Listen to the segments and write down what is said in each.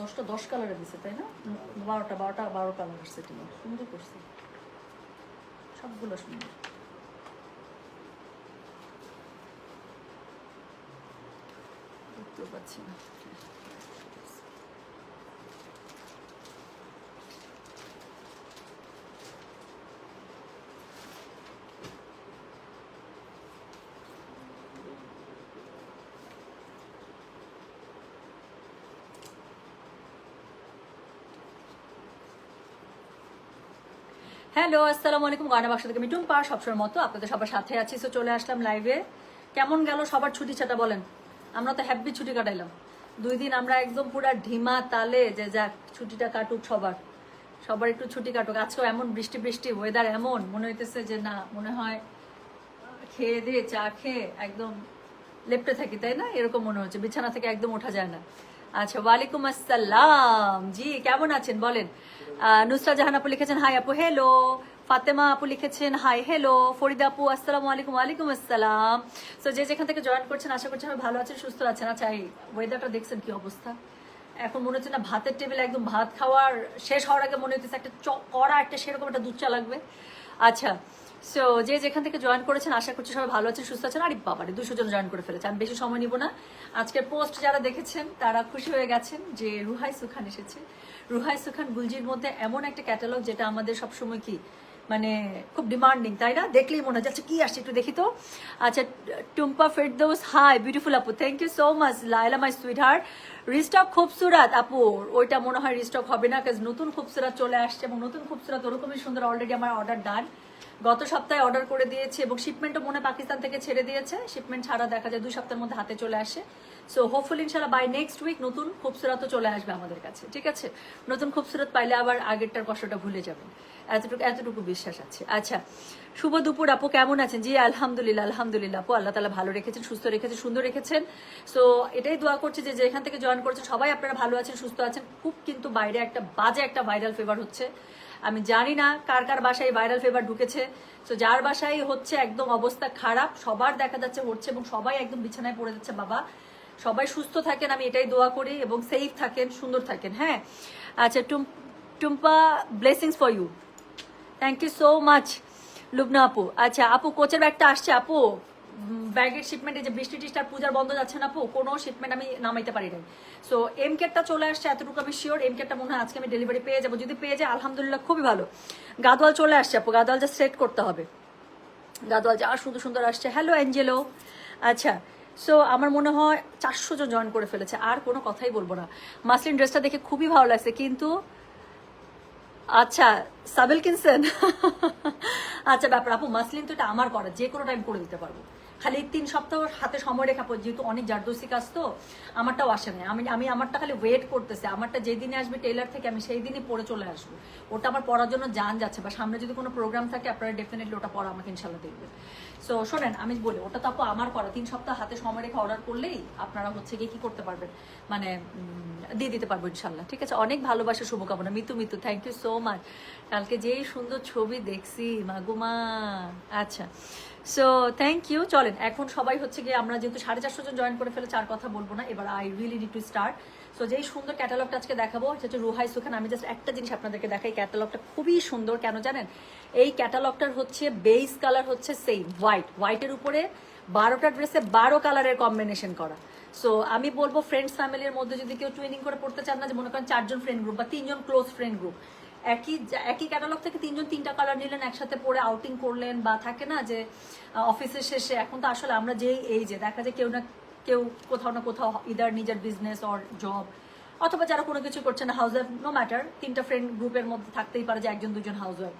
দশটা, দশ কালারে দিছে, তাই না? বারোটা বারোটা, বারো কালার আসছে তোমার সুন্দর করছে। সবগুলো সুন্দর। দেখতেও পাচ্ছি না। হ্যালো, আসসালামু আলাইকুম। গানা বাক্স থেকে আমি টুম্পা সবসময় মতো আপনাদের সবার সাথে আছি। সো চলে আসলাম লাইভে কেমন গেল সবার ছুটি ছাটা বলেন? আমরা তো হ্যাপি ছুটি কাটাইলাম। দুই দিন আমরা একদম পুরা ঢিমা তালে যে যাক, ছুটিটা কাটুক সবার। সবার একটু ছুটি কাটুক। আজকেও এমন বৃষ্টি বৃষ্টি ওয়েদার এমন। মনে হইতেছে যে না, মনে হয় খেয়ে দিয়ে চা খেয়ে একদম লেপটে থাকি, তাই না? এরকম মনে হচ্ছে। বিছানা থেকে একদম ওঠা যায় না। আচ্ছা ওয়ালাইকুম আসসালাম। জি, কেমন আছেন? বলেন। নুসরা জাহান আপু লিখেছেন হাই আপু হ্যালো ফাতেমা আপু লিখেছেন হাই হ্যালো ফরিদা আপু আসসালামু আলাইকুম ওয়ালাইকুম আসসালাম. তো যে যেখান থেকে জয়েন করছেন, আশা করছি আমি ভালো আছেন, সুস্থ আছেন। আচ্ছা এই ওয়েদারটা দেখছেন কি অবস্থা? এখন মনে হচ্ছে না ভাতের টেবিলে একদম ভাত খাওয়ার শেষ হওয়ার আগে মনে হচ্ছে একটা কড়া, একটা সেরকম একটা দুধ চা লাগবে। আচ্ছা সো যে যেখান থেকে জয়েন করেছেন, আশা করছি সবাই ভালো আছেন, সুস্থ আছেন। আরে বাবারে, দুশো জন জয়েন করে ফেলেছে। আমি বেশি সময় নিব না। আজকের পোস্ট যারা দেখেছেন, তারা খুশি হয়ে গেছেন যে রুহাই সুখান এসেছে। রুহাই সুখান গুলজির মধ্যে এমন একটা ক্যাটালগ যেটা আমাদের সবসময় কি মানে খুব ডিমান্ডিং তাই না? দেখলেই মনে হচ্ছে কি আসছে একটু দেখি তো। আচ্ছা টুম্পা ফেরদৌস হাই বিউটিফুল আপু thank you so much Laila my sweetheart restock Khubsurat আপু, ওইটা মনে হয় রিস্টক হবে না কাজ নতুন খুবসুরাত চলে আসছে এবং নতুন খুবসুরাত ওরকমই সুন্দর অলরেডি আমার অর্ডার ডান গত সপ্তাহে অর্ডার করে দিয়েছি এবং শিপমেন্টও মনে পাকিস্তান থেকে ছেড়ে দিয়েছে। শিপমেন্ট ছাড়া দেখা যায় দুই সপ্তাহের মধ্যে হাতে চলে আসে। সো হোপফুল ইনশাল্লাহ বাই নেক্সট উইক নতুন খুবসুরাতও চলে আসবে আমাদের কাছে, ঠিক আছে? নতুন খুবসুরত পাইলে আবার আগেরটার কষ্টটা ভুলে যাবেন। এতটুকু এতটুকু বিশ্বাস আছে। আচ্ছা শুভ দুপুর, আপু কেমন আছেন? জি, আলহামদুলিল্লাহ আলহামদুলিল্লাহ, আপু, আল্লাহ তালা ভালো রেখেছেন, সুস্থ রেখেছেন, সুন্দর রেখেছেন। সো এটাই দোয়া করছি যে যেখান থেকে জয়েন করেছেন, সবাই আপনারা ভালো আছেন, সুস্থ আছেন। খুব কিন্তু বাইরে একটা বাজে একটা ভাইরাল ফেভার হচ্ছে। আমি জানি না কার কার বাসায় ভাইরাল ফেভার ঢুকেছে। তো যার বাসায় হচ্ছে একদম অবস্থা খারাপ, সবার দেখা যাচ্ছে হচ্ছে এবং সবাই একদম বিছানায় পড়ে যাচ্ছে, বাবা। সবাই সুস্থ থাকেন, আমি এটাই দোয়া করি এবং সেফ থাকেন, সুন্দর থাকেন হ্যাঁ। আচ্ছা টুম, Tumpa blessings for you thank you so much Lubna আপু। আচ্ছা আপু কোচের ব্যাগটা আসছে, আপু। ব্যাগের শিপমেন্টে যে বৃষ্টি টিস্টার পূজার বন্ধ যাচ্ছে না, আপু, কোনো শিপমেন্ট আমি নামাইতে পারি নাই। সো এম কেটটা চলে আসছে, এতটুকু আমি শিওর এম কেটটা মনে হয় আজকে আমি ডেলিভারি পেয়ে যাব। যদি পেয়ে যাই আলহামদুলিল্লাহ, খুবই ভালো। গাদোয়াল চলে আসছে, আপু। গাদোয়াল যা সেট করতে হবে। গাদোয়াল যা সুন্দর সুন্দর আসছে। হ্যালো অ্যাঞ্জেলো আচ্ছা সো আমার মনে হয় চারশো জন জয়েন করে ফেলেছে। আর কোনো কথাই বলব না। মাসলিন ড্রেসটা দেখে খুবই ভালো লাগছে, কিন্তু আচ্ছা সাবেল কিনছেন আচ্ছা ব্যাপার, আপু, মাসলিন তো এটা আমার করা যে কোনো টাইম করে দিতে পারব। খালি তিন সপ্তাহ হাতে সময় রেখা পর যেহেতু অনেক জারদোসি কাজ তো, আমারটাও আসে না আমি আমি আমারটা খালি ওয়েট করতেছে। আমারটা যেই দিনে আসবে টেলার থেকে, আমি সেই দিনই পরে চলে আসব। ওটা আমার পড়ার জন্য যান যাচ্ছে, বা সামনে যদি কোনো প্রোগ্রাম থাকে, আপনারা ডেফিনেটলি ওটা পড়া আমাকে ইনশাল্লাহ দেখবেন। সো শোনেন, আমি বলি, ওটা তো আপু আমার করা। তিন সপ্তাহ হাতে সময় রেখে অর্ডার করলেই আপনারা হচ্ছে গিয়ে কি করতে পারবেন? মানে দিয়ে দিতে পারব ইনশাল্লাহ ঠিক আছে? অনেক ভালোবাসা, শুভকামনা। Mitu Mitu thank you so much কালকে যেই সুন্দর ছবি দেখছি মাগুমা আচ্ছা সো থ্যাংক ইউ চলেন, এখন সবাই হচ্ছে গিয়ে আমরা যেহেতু সাড়ে চারশো জন জয়েন করে ফেলে চার কথা বলব না। এবার I really need to start so যেই সুন্দর ক্যাটালগটা আজকে দেখাবো সেটা হচ্ছে রুহাই সুখান আমি জাস্ট একটা জিনিস আপনাদেরকে দেখাই ক্যাটালগটা খুবই সুন্দর, কেন জানেন? এই ক্যাটালগটার হচ্ছে বেস কালার হচ্ছে সেম হোয়াইট হোয়াইটের উপরে বারোটা ড্রেসে বারো কালারের কম্বিনেশন করা। সো আমি বলব ফ্রেন্ডস ফ্যামিলির মধ্যে যদি কেউ ট্রেনিং করে পড়তে চান না, যে মনে করেন চারজন ফ্রেন্ড গ্রুপ বা তিনজন ক্লোজ ফ্রেন্ড গ্রুপ একই একই ক্যাটালগ থেকে তিনজন তিনটা কালার নিলেন, একসাথে পরে আউটিং করলেন বা থাকে না যে অফিসের শেষে, এখন তো আসলে আমরা যেই এই যে দেখা যায় কেউ না কেউ কোথাও না কোথাও ইদার নিজের বিজনেস অর জব অথবা যারা কোনো কিছু করছে না হাউস ওয়াইফ নো ম্যাটার তিনটা ফ্রেন্ড গ্রুপের মধ্যে থাকতেই পারে যে একজন, দুজন হাউস ওয়াইফ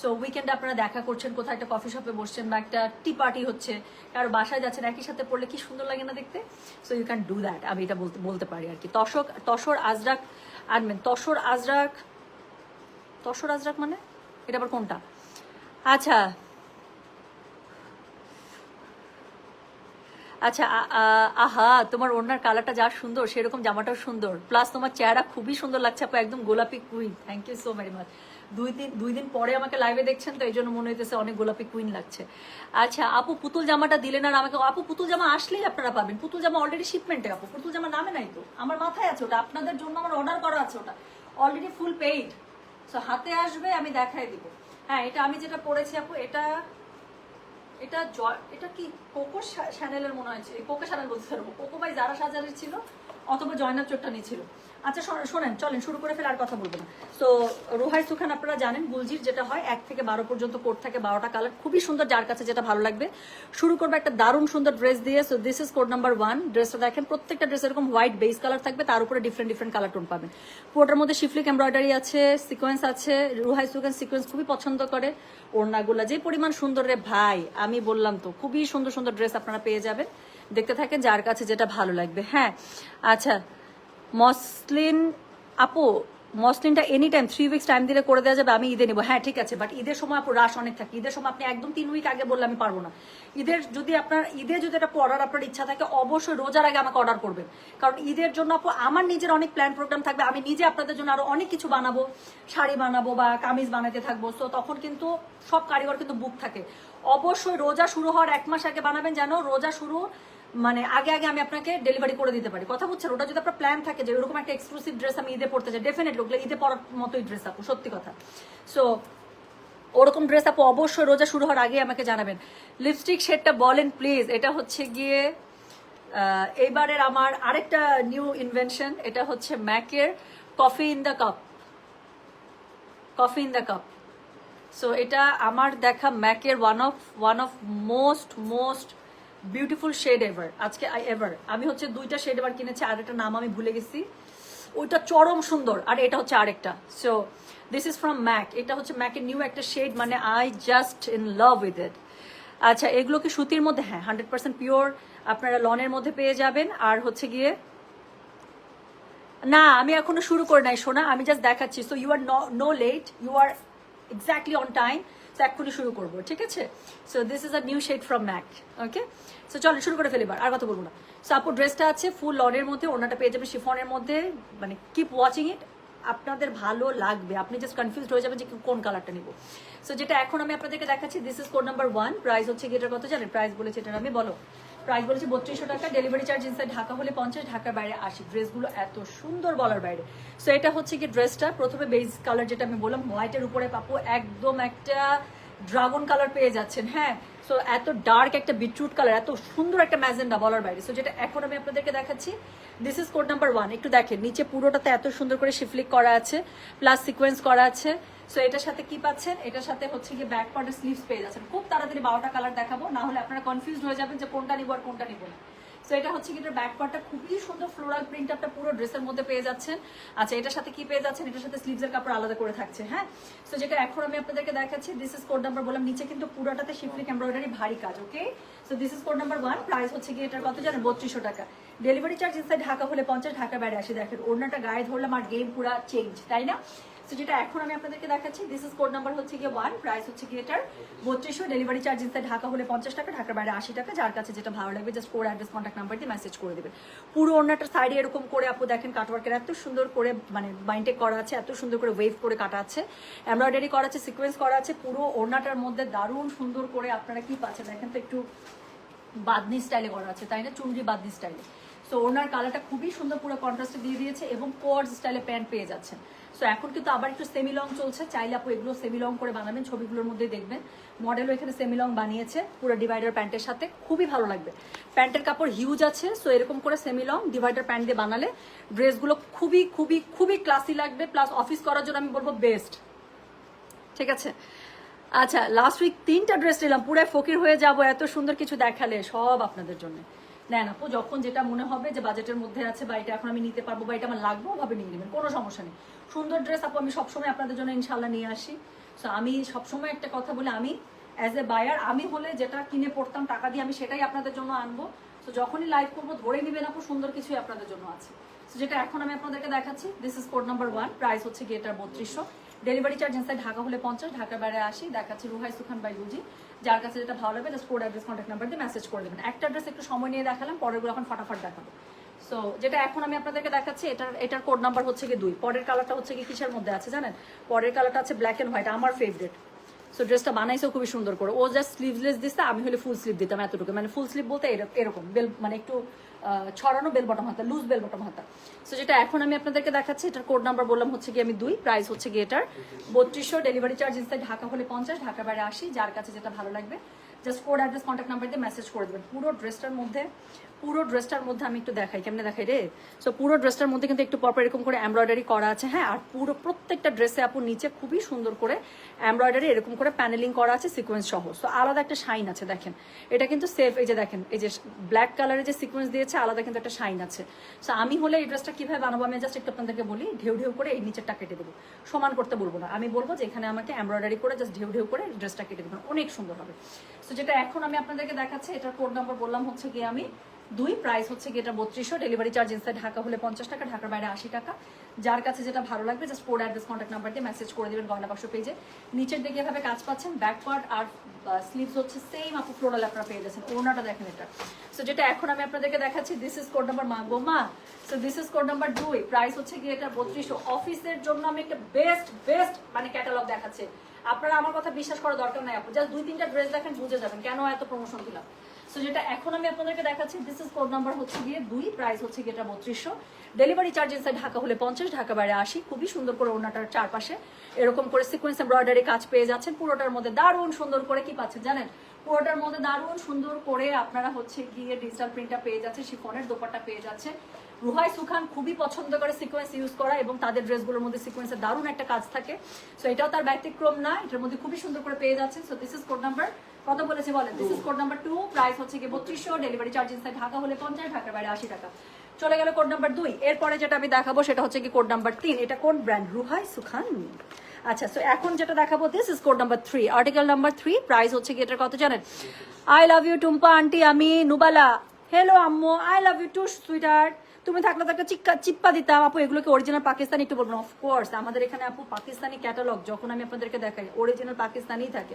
সো উইকেন্ডে আপনারা দেখা করছেন, কোথাও একটা কফি শপে বসছেন বা একটা টি পার্টি হচ্ছে, কারও বাসায় যাচ্ছেন, একই সাথে পড়লে কি সুন্দর লাগে না দেখতে? So you can do that আমি এটা বলতে বলতে পারি আর কি। তশক তসর আজরাক আনবেন তসর আজরাক তসর আজরাক মানে? এটা আবার কোনটা? আচ্ছা আচ্ছা আহা, তোমার ওনার কালারটা যা সুন্দর, সেরকম জামাটাও সুন্দর। প্লাস তোমার চেহারা খুবই সুন্দর লাগছে, আপু, একদম গোলাপি queen thank you so very much দুই দিন দুই দিন পরে আমাকে লাইভে দেখছেন, তো এই জন্য মনে হইতেছে অনেক গোলাপি কুইন লাগছে। আচ্ছা আপু, পুতুল জামাটা দিলেন আর আমাকে, আপু, পুতুল জামা আসলেই আপনারা পাবেন। পুতুল জামা অলরেডি শিপমেন্টে আপু, পুতুল জামা নামে নাই তো। আমার মাথায় আছে ওটা, আপনাদের জন্য আমার অর্ডার করা আছে ওটা। অলরেডি ফুল পেইড সো হাতে আসবে, আমি দেখাই দিব। হ্যাঁ এটা আমি যেটা পড়েছি, আপু, এটা এটা এটা কি কোকো শ্যানেলের মনে হয়েছে কোকো শ্যানেল বলতে পারব। কোকো ভাই যারা সাজারের ছিল, অথবা জয়নাব চট্টানি ছিল আচ্ছা শোন- শোনেন, চলেন, শুরু করে ফেলে আর কথা বলব না। তো রোহাই সুখান, আপনারা জানেন, গুলজির যেটা হয়, এক থেকে বারো পর্যন্ত কোট থাকে, বারোটা কালার খুবই সুন্দর, যার কাছে যেটা ভালো লাগবে। শুরু করব একটা দারুণ সুন্দর ড্রেস দিয়ে। So this is code number one ড্রেসটা দেখেন, প্রত্যেকটা ড্রেস এরকম হোয়াইট বেস কালার থাকবে, তার উপরে ডিফারেন্ট ডিফারেন্ট কালার টোন পাবেন। পুরোটার মধ্যে শিফলিক এমব্রয়ডারি আছে সিকোয়েন্স আছে, রুহাই সুখান সিকোয়েন্স খুবই পছন্দ করে। ওড়নাগুলা যে পরিমাণ সুন্দর রে ভাই, আমি বললাম তো, খুবই সুন্দর সুন্দর ড্রেস আপনারা পেয়ে যাবেন। দেখতে থাকেন, যার কাছে যেটা ভালো লাগবে। হ্যাঁ আচ্ছা মসলিন, আপু, মসলিনটা any time three weeks time দিলে করে দেওয়া যাবে, আমি ঈদে নেব। হ্যাঁ ঠিক আছে বাট ঈদের সময় আপু রাশ অনেক থাকে। ঈদের সময় আপনি একদম তিন উইক আগে বললে আমি পারব না। ঈদের যদি আপনার, ঈদে যদি এটা পড়ার আপনার ইচ্ছা থাকে, অবশ্যই রোজার আগে আমাকে অর্ডার করবেন। কারণ ঈদের জন্য আপু আমার নিজের অনেক প্ল্যান প্রোগ্রাম থাকবে, আমি নিজে আপনাদের জন্য আরও অনেক কিছু বানাবো। শাড়ি বানাবো বা কামিজ বানাতে থাকব তো তখন কিন্তু সব কারিগর কিন্তু বুক থাকে। অবশ্যই রোজা শুরু হওয়ার এক মাস আগে বানাবেন যেন রোজা শুরু মানে আগে আগে আমি আপনাকে ডেলিভারি করে দিতে পারি। কথা বুঝছেন? ওটা যদি আপনার প্ল্যান থাকে যে এরকম একটা এক্সক্লুসিভ ড্রেস আমি ঈদে পড়তে চাই ডেফিনেটলি ওগুলো ঈদে পড়ার মতোই ড্রেস আপু, সত্যি কথা। সো ওরকম ড্রেস আপু অবশ্যই রোজা শুরু হওয়ার আগে আমাকে জানাবেন। লিপস্টিক শেডটা বলেন প্লিজ এটা হচ্ছে গিয়ে এইবারের আমার আরেকটা নিউ ইনভেনশন এটা হচ্ছে ম্যাকের coffee in the cup coffee in the cup so এটা আমার দেখা ম্যাকের one of one of most most beautiful shade ever আজকে আই এভার আমি হচ্ছে দুইটা শেড এবার কিনেছি, আর একটা নাম আমি ভুলে গেছি। ওইটা চরম সুন্দর, আর এটা হচ্ছে আরেকটা। So this is from MAC এটা হচ্ছে ম্যাকের নিউ একটা শেড মানে I just in love with it আচ্ছা এগুলো কি সুতির মধ্যে? হ্যাঁ হান্ড্রেড পার্সেন্ট পিওর আপনারা লনের মধ্যে পেয়ে যাবেন। আর হচ্ছে গিয়ে, না, আমি এখনও শুরু করে নাই শোনা আমি জাস্ট দেখাচ্ছি। So you are no late you are exactly on time তো এক্ষুনি শুরু করব, ঠিক আছে? So this is a new shade from MAC okay so চলো, শুরু করে ফেলে আর কথা বলব না। সো আপু ড্রেসটা আছে ফুল লনের মধ্যে ওনাটা পেয়ে যাবে শিফনের মধ্যে মানে কিপ ওয়াচিং ইট আপনাদের ভালো লাগবে। আপনি জাস্ট কনফিউজ হয়ে যাবেন যে কোন কালারটা নিব। সো যেটা এখন আমি আপনাদেরকে দেখাচ্ছি this is code number one price হচ্ছে কি এটার কত জানেন? প্রাইস বলেছে এটার আমি বলো। প্রাইস বলেছে বত্রিশশো টাকা ডেলিভারি চার্জ ইনসাইড ঢাকা হলে পঞ্চাশ, ঢাকার বাইরে আশি। ড্রেসগুলো এত সুন্দর বলার বাইরে। সো এটা হচ্ছে কি ড্রেসটা? প্রথমে বেস কালার যেটা আমি বললাম হোয়াইটের উপরে পাবো একদম একটা ড্রাগন কালার পেয়ে যাচ্ছেন হ্যাঁ? সো এত ডার্ক একটা বিটরুট কালার এত সুন্দর একটা ম্যাজেন্ডা বলার বাইরে। সো যেটা এখন আমি আপনাদেরকে দেখাচ্ছি this is code number one একটু দেখেন, নিচে পুরোটাতে এত সুন্দর করে শিফলিক করা আছে প্লাস সিকোয়েন্স করা আছে। সো এটার সাথে কি পাচ্ছেন? এটার সাথে হচ্ছে গিয়ে ব্যাক পার্টের স্লিভস পেয়ে যাচ্ছেন। খুব তাড়াতাড়ি বারোটা কালার দেখাবো, না হলে আপনারা কনফিউজ হয়ে যাবেন যে কোনটা নিবো আর কোনটা নিবো না। সো এটা হচ্ছে কি এটার ব্যাক পার্টটা খুবই সুন্দর ফ্লোরাল প্রিন্ট আপটা পুরো ড্রেসের মধ্যে পেয়ে যাচ্ছেন। আচ্ছা এটার সাথে কি পেয়ে যাচ্ছেন? এটার সাথে স্লিভসের কাপড় আলাদা করে থাকছে হ্যাঁ? সো যেটা এখন আমি আপনাদেরকে দেখাচ্ছি দিস ইজ কোড নাম্বার বললাম, নিচে কিন্তু পুরোটাতে শিফলিক এমব্রয়ডারি ভারী কাজ okay so this is code number one price হচ্ছে কি এটার কত জানেন? বত্রিশশো টাকা। ডেলিভারি চার্জ ইনসাইড ঢাকা হলে পঞ্চাশ, ঢাকা বাইরে আসে। দেখেন, ওড়নাটা গায়ে ধরলাম আর গেম পুরা চেঞ্জ তাই না? সো যেটা এখন আমি আপনাদেরকে দেখাচ্ছি দিস ইজ কোড নাম্বার হচ্ছে গিয়ে ওয়ান প্রাইস হচ্ছে কি এটার বত্রিশশো ডেলিভারি চার্জ ইনসাইড ঢাকা হলে পঞ্চাশ টাকা, ঢাকার বাইরে আশি টাকা, যার কাছে যেটা ভালো লাগবে just code address contact number দিয়ে মেসেজ করে দেবেন। পুরো ওড়নাটার সাইডে এরকম করে আপু দেখেন কাটওয়ার্কের এত সুন্দর করে মানে বাইন্ডে করা আছে, এত সুন্দর করে ওয়েভ করে কাটা আছে। এমব্রয়ডারি করা আছে সিকোয়েন্স করা আছে, পুরো ওড়নাটার মধ্যে দারুণ সুন্দর করে আপনারা কি পাচ্ছেন, দেখেন তো একটু বাদনি স্টাইলে করা আছে, তাই না? চুনরি বাদনি স্টাইলে সো ওনার কালারটা খুবই সুন্দর, পুরো কন্ট্রাস্টে দিয়ে দিয়েছে এবং কোয়ার্স স্টাইলে প্যান্ট পেয়ে যাচ্ছেন। সো এখন কিন্তু আবার একটু সেমি লং চলছে। চাইলে আপু এগুলো সেমি লং করে বানাবেন, ছবিগুলোর মধ্যে দেখবেন। মডেলও এখানে সেমি লং বানিয়েছে, পুরো ডিভাইডার প্যান্টের সাথে। খুবই ভালো লাগবে। প্যান্টের কাপড় হিউজ আছে সো এরকম করে সেমি লং ডিভাইডার প্যান্ট দিয়ে বানালে ড্রেসগুলো খুবই খুবই খুবই ক্লাসি লাগবে। প্লাস অফিস করার জন্য আমি বলব বেস্ট ঠিক আছে? আচ্ছা লাস্ট উইক তিনটা ড্রেস নিলাম। পুরো ফকির হয়ে যাব, এত সুন্দর কিছু দেখালে সব আপনাদের জন্য। নেন আপু, যখন যেটা মনে হবে যে বাজেটের মধ্যে আছে বা এটা এখন আমি নিতে পারব বা এটা আমার লাগবে ভাবে নিয়ে নেবেন। কোনো সমস্যা নেই। সুন্দর ড্রেস আপু আমি সবসময় আপনাদের জন্য ইনশাল্লাহ নিয়ে আসি। সো আমি সবসময় একটা কথা বলে আমি অ্যাজ এ বায়ার আমি হলে যেটা কিনে পড়তাম টাকা দিয়ে আমি সেটাই আপনাদের জন্য আনব। তো যখনই লাইভ করব ধরে নেবেন আপু সুন্দর কিছুই আপনাদের জন্য আছে। So, যেটা এখন আমি আপনাদেরকে দেখাচ্ছি this is code number one price হচ্ছে গিয়ে বত্রিশশো। ডেলিভারি চার্জ ইনসাইড ঢাকা হলে পঞ্চাশ ঢাকার বাইরে আসি দেখাচ্ছি রুহাই সুখান বাই রুজি। যার কাছে যেটা ভালো লাগবে just code address contact number দিয়ে মেসেজ করে দেবেন। একটা অ্যাড্রেস একটু সময় নিয়ে দেখালাম পরেরগুলো এখন ফটাফট দেখাবো। সো যেটা এখন আমি আপনাদেরকে দেখাচ্ছি, এটার এটার কোড নাম্বার হচ্ছে কি দুই। পরের কালারটা হচ্ছে কি কিসের মধ্যে আছে জানেন? পরের কালারটা আছে ব্ল্যাক এন্ড হোয়াইট আমার ফেভারিট সো ড্রেসটা বানাইছেও খুবই সুন্দর করে। ও জাস্ট স্লিভলেস দিচ্ছে আমি হলে ফুল স্লিভ দিতাম এতটুকু। মানে ফুল স্লিভ বলতে এরক- এরকম বেল মানে একটু ছড়ানো বেল বটম হাতা লুজ বেল বটম হাতা। সো যেটা এখন আমি আপনাদেরকে দেখাচ্ছি, এটার কোড নাম্বার বললাম হচ্ছে কি আমি দুই প্রাইস হচ্ছে কি এটার বত্রিশশো ডেলিভারি চার্জ ইনসাইড ঢাকা হলে পঞ্চাশ ঢাকা বাইরে আশি, যার কাছে যেটা ভালো লাগবে just code address contact number দিয়ে মেসেজ করে দেবেন। পুরো ড্রেসটার মধ্যে পুরো ড্রেসটার মধ্যে আমি একটু দেখাই, কেমনে দেখাই রে? সো পুরো ড্রেসটার মধ্যে কিন্তু একটু পরপর এরকম করে এমব্রয়ডারি করা আছে হ্যাঁ? আর পুরো প্রত্যেকটা ড্রেসে আপু নিচে খুবই সুন্দর করে এমব্রয়ডারি এরকম করে প্যানেলিং করা আছে সিকোয়েন্স সহ। সো আলাদা একটা শাইন আছে, দেখেন। এটা কিন্তু সেফ এই যে দেখেন, এই যে ব্ল্যাক কালারের যে সিকোয়েন্স দিয়েছে, আলাদা কিন্তু একটা শাইন আছে। সো আমি হলে এই ড্রেসটা কীভাবে বানাবো? আমি জাস্ট একটু আপনাদেরকে বলি, ঢেউ ঢেউ করে এই নিচেরটা কেটে দেবো। সমান করতে বলব না। আমি বলব যে এখানে আমাকে এমব্রয়ডারি করে জাস্ট ঢেউ ঢেউ করে ড্রেসটা কেটে দেবেন। অনেক সুন্দর হবে। সো যেটা এখন আমি আপনাদেরকে দেখাচ্ছি, এটার কোড নাম্বার বললাম হচ্ছে গিয়ে আমি দুই প্রাইস হচ্ছে কি এটা বত্রিশশো ডেলিভারি চার্জ ইনসাইড ঢাকা হলে পঞ্চাশ টাকা, ঢাকার বাইরে আশি টাকা। যার কাছে যেটা ভালো লাগবে just code address contact number দিয়ে মেসেজ করে দেবেন গয়না বাক্স পেজে নিচের দিকে এভাবে কাজ পাচ্ছেন ব্যাক পার্ট আর স্লিভস হচ্ছে সেম আপু ফ্লোরাল আপনারা পেয়ে যাচ্ছেন। ওনাটা দেখেন এটা। সো যেটা এখন আমি আপনাদেরকে দেখাচ্ছি দিস ইজ কোড নাম্বার মা গো মা। So this is code number দুই প্রাইস হচ্ছে কি এটা বত্রিশশো। অফিসের জন্য আমি একটা বেস্ট বেস্ট মানে ক্যাটালগ দেখাচ্ছি। আপনারা আমার কথা বিশ্বাস করার দরকার নাই আপু। জাস্ট দুই, তিনটা ড্রেস দেখেন, বুঝে যাবেন কেন এত প্রমোশন দিলাম। সো যেটা এখন আমি আপনাদেরকে দেখাচ্ছি দিস ইজ কোড নাম্বার হচ্ছে গিয়ে দুই প্রাইস হচ্ছে গিয়ে এটা বত্রিশশো। ডেলিভারি চার্জ ইনসাইড ঢাকা হলে পঞ্চাশ, ঢাকা বাইরে আসি খুবই সুন্দর করে ওনাটার চারপাশে এরকম করে সিকোয়েন্স এমব্রয়ডারি কাজ পেয়ে যাচ্ছেন। পুরোটার মধ্যে দারুণ সুন্দর করে, কি পাচ্ছেন জানেন? পুরোটার মধ্যে দারুণ সুন্দর করে আপনারা হচ্ছে গিয়ে ডিজিটাল প্রিন্টটা পেয়ে যাচ্ছে শিফনের দোপারটা পেয়ে যাচ্ছে রুহাই সুখান খুবই পছন্দ করে সিকোয়েন্স ইউজ করা এবং তাদের ড্রেসগুলোর মধ্যে সিকোয়েন্সের দারুণ একটা কাজ থাকে। সো এটাও তার ব্যতিক্রম না, এটার মধ্যে খুবই সুন্দর করে পেয়ে যাচ্ছেন। So this is code number কত বলেছে বলেন? This is code number two price হচ্ছে কি বত্রিশশো ডেলিভারি চার্জ ইনসাইড ঢাকা হলে পঞ্চাশ, ঢাকার বাইরে আশি টাকা। চলে গেল কোড নাম্বার দুই। এরপরে যেটা আমি দেখাবো সেটা হচ্ছে কি কোড নাম্বার তিন। এটা কোন ব্র্যান্ড রুহাই সুখান। আচ্ছা সো এখন যেটা দেখাবো this is code number three article number three price হচ্ছে কি এটার কত জানেন? I love you Tumpa, aunty, আমি, নুবালা। হ্যালো আম্মু I love you too sweetheart তুমি থাকলে তো একটা চিক্কা চিপ্পা দিতাম। আপু, এগুলোকে অরিজিনাল পাকিস্তানি একটু বলবেন। অফকোর্স আমাদের এখানে আপু পাকিস্তানি ক্যাটালগ যখন আমি আপনাদেরকে দেখাই অরিজিনাল পাকিস্তানি থাকে।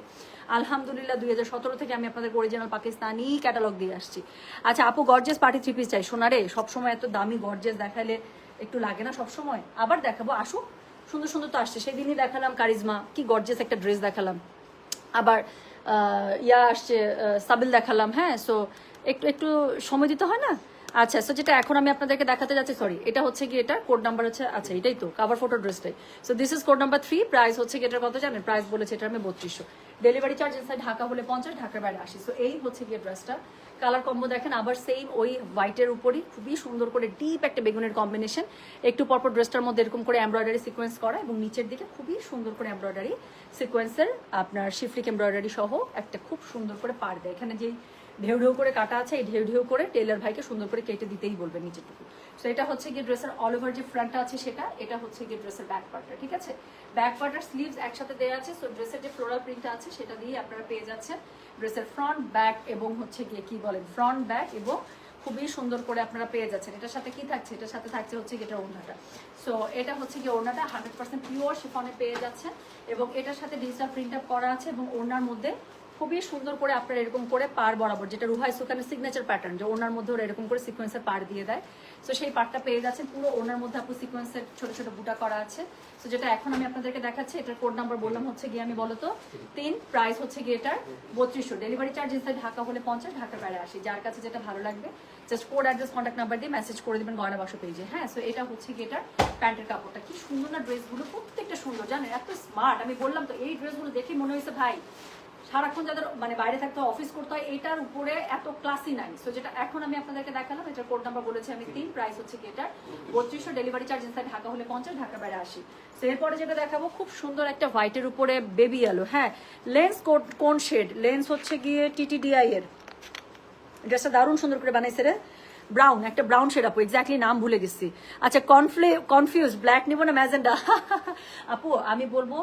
আলহামদুলিল্লাহ, দুই হাজার সতেরো থেকে আমি আপনাদের অরিজিনাল পাকিস্তানি ক্যাটালগ দিয়ে আসছি। আচ্ছা আপু গর্জেস পার্টি থ্রি পিস চাই। সোনারে, সবসময় এত দামি গর্জেস দেখালে একটু লাগে না সবসময়? আবার দেখাবো, আসুক। সুন্দর সুন্দর তো আসছে। সেদিনই দেখালাম কারিজমা। কি গর্জেস একটা ড্রেস দেখালাম। আবার ইয়া আসছে সাবিল দেখালাম হ্যাঁ? সো একটু একটু সময় দিতে হয় না? আচ্ছা সো যেটা এখন আমি আপনাদেরকে দেখাতে যাচ্ছি সরি এটা হচ্ছে কি এটা কোড নাম্বার হচ্ছে আচ্ছা এটাই তো cover photo ড্রেসটাই so this is code number three price হচ্ছে কি এটার কত জানেন? প্রাইস বলেছে এটা আমি বত্রিশশো। ডেলিভারি চার্জ ইনসাইড ঢাকা হলে পঞ্চাশ, ঢাকার বাইরে আসি সো এই হচ্ছে গিয়ে ড্রেসটা কালার কম্বো দেখেন, আবার সেম ওই হোয়াইটের উপরই, খুবই সুন্দর করে ডিপ একটা বেগুনের কম্বিনেশন একটু পরপর ড্রেসটার মধ্যে এরকম করে এমব্রয়ডারি সিকোয়েন্স করা এবং নিচের দিকে খুবই সুন্দর করে এমব্রয়ডারি সিকোয়েন্সের আপনার শিফলিক এমব্রয়ডারি সহ একটা খুব সুন্দর করে পার দেয়। এখানে যেই ঢেউ ঢেউ করে কাটা আছে, এই ঢেউ ঢেউ করে টেলার ভাইকে সুন্দর করে কেটে দিতেই বলবে নিচেরটুকু সো এটা হচ্ছে গিয়ে ড্রেসের অল ওভার যে ফ্রন্টটা আছে সেটা, এটা হচ্ছে গিয়ে ড্রেসের ব্যাক পার্টটা ঠিক আছে? ব্যাক পার্টার স্লিভস একসাথে দেওয়া আছে সো ড্রেসের যে ফ্লোরাল প্রিন্টটা আছে সেটা দিয়ে আপনারা পেয়ে যাচ্ছেন ড্রেসের ফ্রন্ট ব্যাক এবং হচ্ছে গিয়ে কি বলেন ফ্রন্ট ব্যাক এবং খুবই সুন্দর করে আপনারা পেয়ে যাচ্ছেন। এটার সাথে কি থাকছে? এটার সাথে থাকছে হচ্ছে গিয়ে এটা ওড়নাটা। সো এটা হচ্ছে গিয়ে ওড়নাটা হান্ড্রেড পার্সেন্ট পিওর শিফনে পেয়ে যাচ্ছেন এবং এটার সাথে ডিজিটাল প্রিন্ট আপ করা আছে এবং ওড়নার মধ্যে খুবই সুন্দর করে আপনারা এরকম করে পার বরাবর, যেটা রুহাই সুখানের সিগনেচার প্যাটার্ন যে ওনার মধ্যে ওরা এরকম করে সিকোয়েন্সের পার দিয়ে দেয়। সো সেই পার্টটা পেয়ে যাচ্ছেন, পুরো ওনার মধ্যে আপু সিকোয়েন্সের ছোট ছোট বুটা করা আছে। সো যেটা এখন আমি আপনাদেরকে দেখাচ্ছি, এটার কোড নাম্বার বললাম হচ্ছে গিয়ে আমি বলতো, তিন প্রাইস হচ্ছে গিয়ে এটার বত্রিশশো। ডেলিভারি চার্জ ঢাকা হলে পঞ্চাশ, ঢাকার বাইরে আসি যার কাছে যেটা ভালো লাগবে just code address contact number দিয়ে মেসেজ করে দেবেন গয়না বাক্স পেজে হ্যাঁ সো এটা হচ্ছে গিয়ে এটার প্যান্টের কাপড়টা। কি সুন্দর না ড্রেসগুলো প্রত্যেকটা সুন্দর, জানেন, এত স্মার্ট আমি বললাম তো, এই ড্রেসগুলো দেখে মনে হয়েছে, ভাই সারাক্ষণ যাদের মানে বাইরে থাকতে অফিস করতে হয়, এটার উপরে এত ক্লাসই নাই। সো যেটা এখন আমি আপনাদেরকে দেখালাম, এটার কোড নাম্বার বলেছি আমি তিন প্রাইস হচ্ছে কি এটা বত্রিশশো ডেলিভারি চার্জ ইনসাইড ঢাকা হলে পঞ্চাশ ঢাকা বাইরে আসি সো এরপরে যেটা দেখাবো, খুব সুন্দর একটা হোয়াইটের উপরে বেবি আলো হ্যাঁ? লেন্স কোন শেড লেন্স হচ্ছে গিয়ে টিটিডিআই এর। ড্রেসটা দারুণ সুন্দর করে বানাইছে রে। ব্রাউন একটা ব্রাউন শেড আপু এক্স্যাক্টলি নাম ভুলে গেছি। আচ্ছা কনফ্লে কনফিউজ ব্ল্যাক নিবো না, ম্যাজেন্ডা? আপু, আমি বলব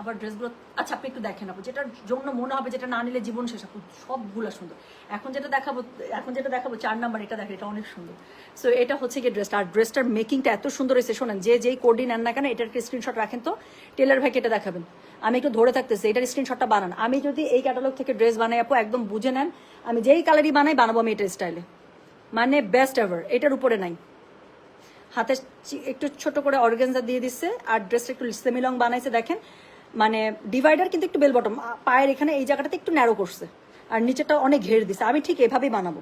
আবার ড্রেসগুলো আচ্ছা আপনি একটু দেখেন আপু, যেটার জন্য মনে হবে যেটা না নিলে জীবন শেষ আপু সবগুলো সুন্দর। এখন যেটা দেখাবো, এখন যেটা দেখাবো, চার নাম্বার, এটা দেখেন, এটা অনেক সুন্দর। সো এটা হচ্ছে কি ড্রেসটা আর ড্রেসটার মেকিংটা এত সুন্দর হয়েছে, শোনেন, যে যেই কোডি নেন না কেন, এটার একটা স্ক্রিনশট রাখেন তো টেলার ভাইকে এটা দেখাবেন। আমি একটু ধরে থাকতেছি, এটার স্ক্রিনশটটা বানান। আমি যদি এই ক্যাটালগ থেকে ড্রেস বানাই আপু, একদম বুঝে নেন, আমি যেই কালারই বানাই, বানাবো আমি এটা স্টাইলে মানে বেস্ট এভার এটার উপরে নাই। হাতে একটু ছোট করে অর্গেনজা দিয়ে দিচ্ছে, আর ড্রেসটা একটু সেমিলং বানাইছে, দেখেন মানে ডিভাইডার কিন্তু একটু বেল বটম পায়ের এখানে এই জায়গাটাতে একটু ন্যারো করছে, আর নিচেটা অনেক ঘের দিছে। আমি ঠিক এভাবেই বানাবো।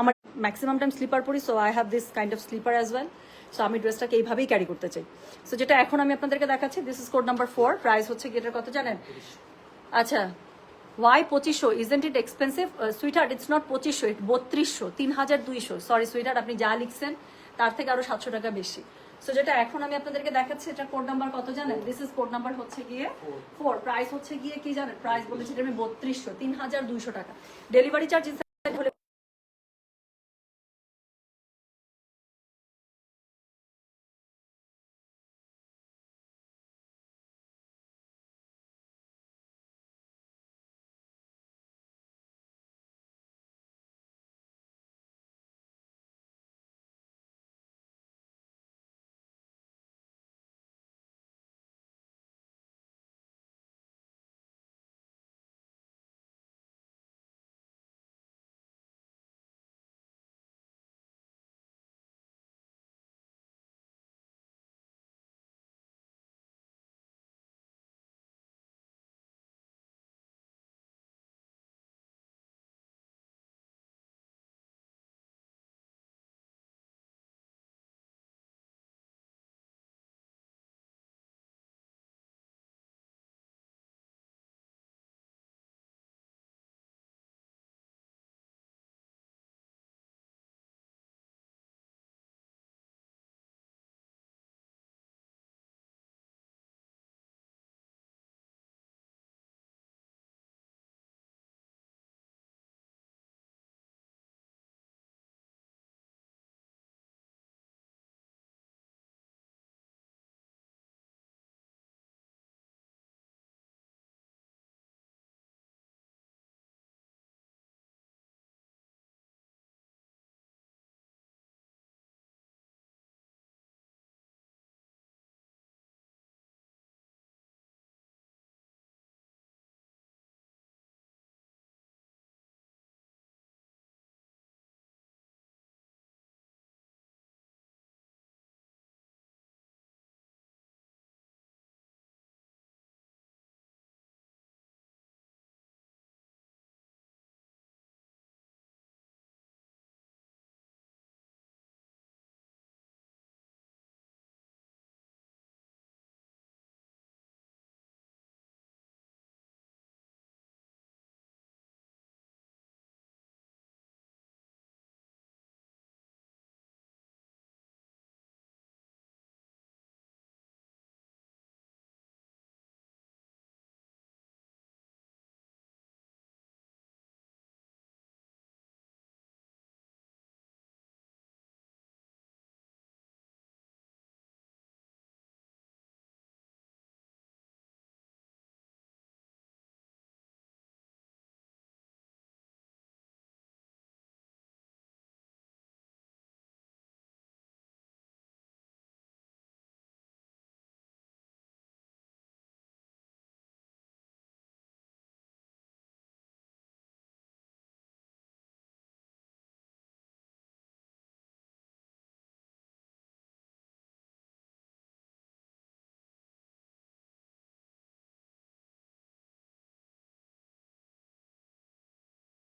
আমার ম্যাক্সিমাম টাইম স্লিপার পরি so I have this kind of slipper as well so আমি ড্রেসটাকে এইভাবেই ক্যারি করতে চাই। সো যেটা এখন আমি আপনাদেরকে দেখাচ্ছি this is code number four price হচ্ছে কি এটার কত জানেন? আচ্ছা ওয়াই পঁচিশশো isn't it expensive sweetheart it's not পঁচিশশো ইট বত্রিশশো, তিন হাজার দুইশো। সরি সুইটার আপনি যা লিখছেন, তার থেকে আরও সাতশো টাকা বেশি। সো যেটা এখন আমি আপনাদেরকে দেখাচ্ছি, এটা কোড নাম্বার কত জানেন? দিস ইজ কোড নাম্বার হচ্ছে গিয়ে ফোর প্রাইস হচ্ছে গিয়ে কি জানেন? প্রাইস বলেছি আমি বত্রিশশো, তিন হাজার দুইশো টাকা। Delivery charge